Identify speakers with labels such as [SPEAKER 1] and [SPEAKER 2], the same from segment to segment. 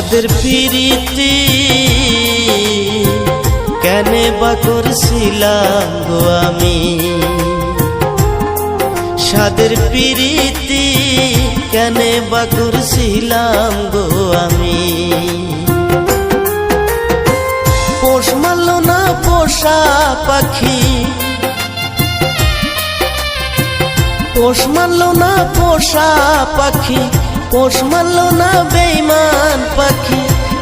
[SPEAKER 1] সাদের পিরিতি। কেনে বা করছিলাম গো আমি? সাদের পিরিতি কেনে বা করছিলাম গো আমি? পোষ মারল না পোষা পাখি? পোষ মারল না পোষা পাখি? পোষ মারল না বেইমান পাখি,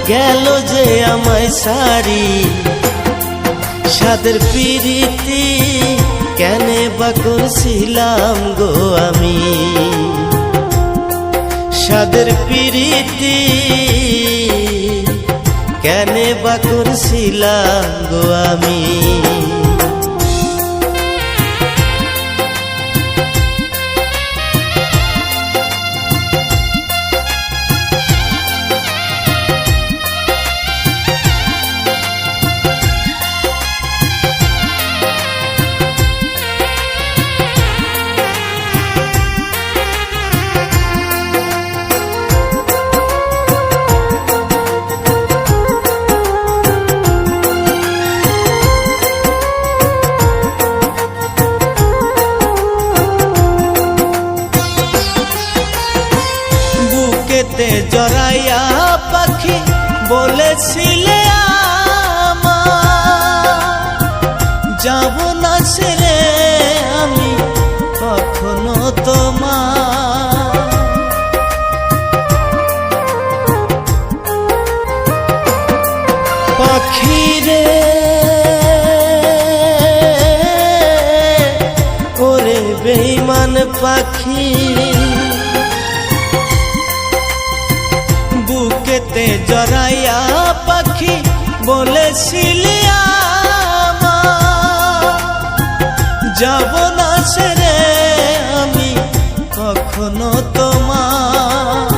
[SPEAKER 1] গেল যে আমায় সারি। সাদের পিরিতি, কেনে বা করছিলাম গো আমি? সাদের পিরিতি, কেনে বা করছিলাম গো আমি? আমার। যাব না ছেড়ে আমি কখনো তোমার। পাখিরে ওরে বেইমান পাখি। বুকেতে জড়াইয়া পাখি বলেছিলি যাব না ছেড়ে আমি কখনো তোমার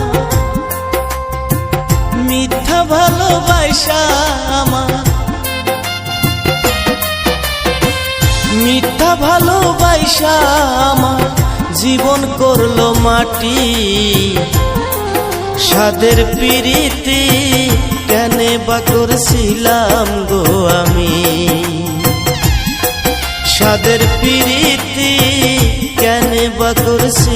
[SPEAKER 1] মিথ্যা ভালোবাসা আমার মিথ্যা ভালোবাসা আমার জীবন করল মাটি সাদের পিরিতি। কেনে ছিলাম গো আমি। সাদের পিরিতি কেন বা করছিলাম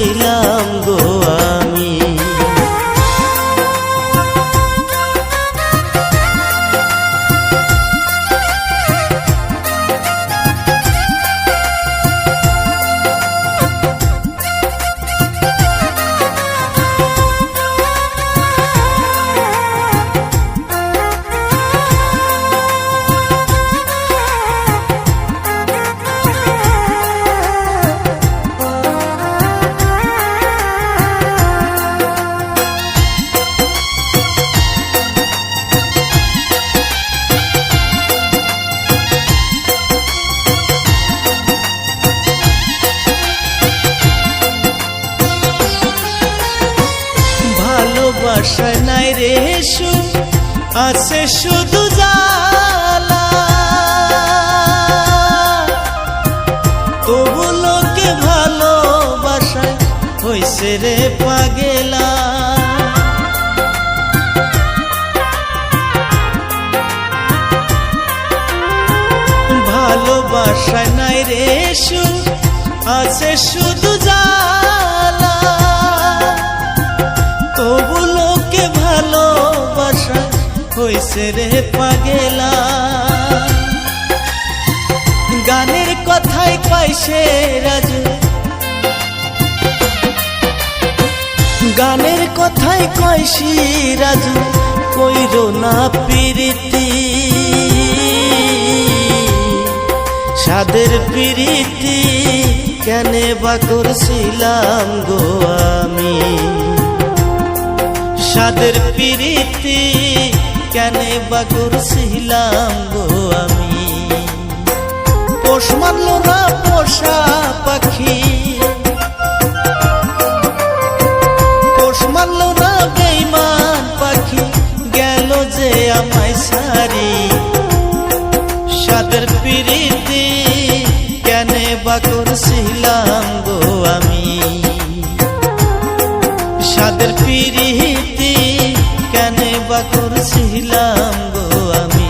[SPEAKER 1] ভালোবাসায় নাই রে আছে শুধু জালা তবু লোকে ভালোবাসায় হইছে রে পাগেলা। ভালোবাসায় নাই রে আছে শুধু জালা হইছে রে পাগেলা। গানের কথাই পাইছে রাজু। গানের কথাই কইছি রাজু, কইরো না পিরিতি। সাদের পিরিতি কেনে বা করছিলাম গো আমি? সাদের পিরিতি কেনে বা করছিলাম গো আমি। পোষ মানল না পোষা পাখি। পোষ মানল না বেইমান পাখি। গেল যে আমায় সারি। সাদের পিরিতি কেনে বা করছিলাম গো আমি। সাদের ধ্যানে বা করছিলাম গো আমি।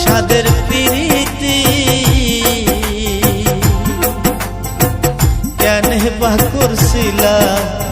[SPEAKER 1] সাদের পিড়িতে কেন বা করছিলাম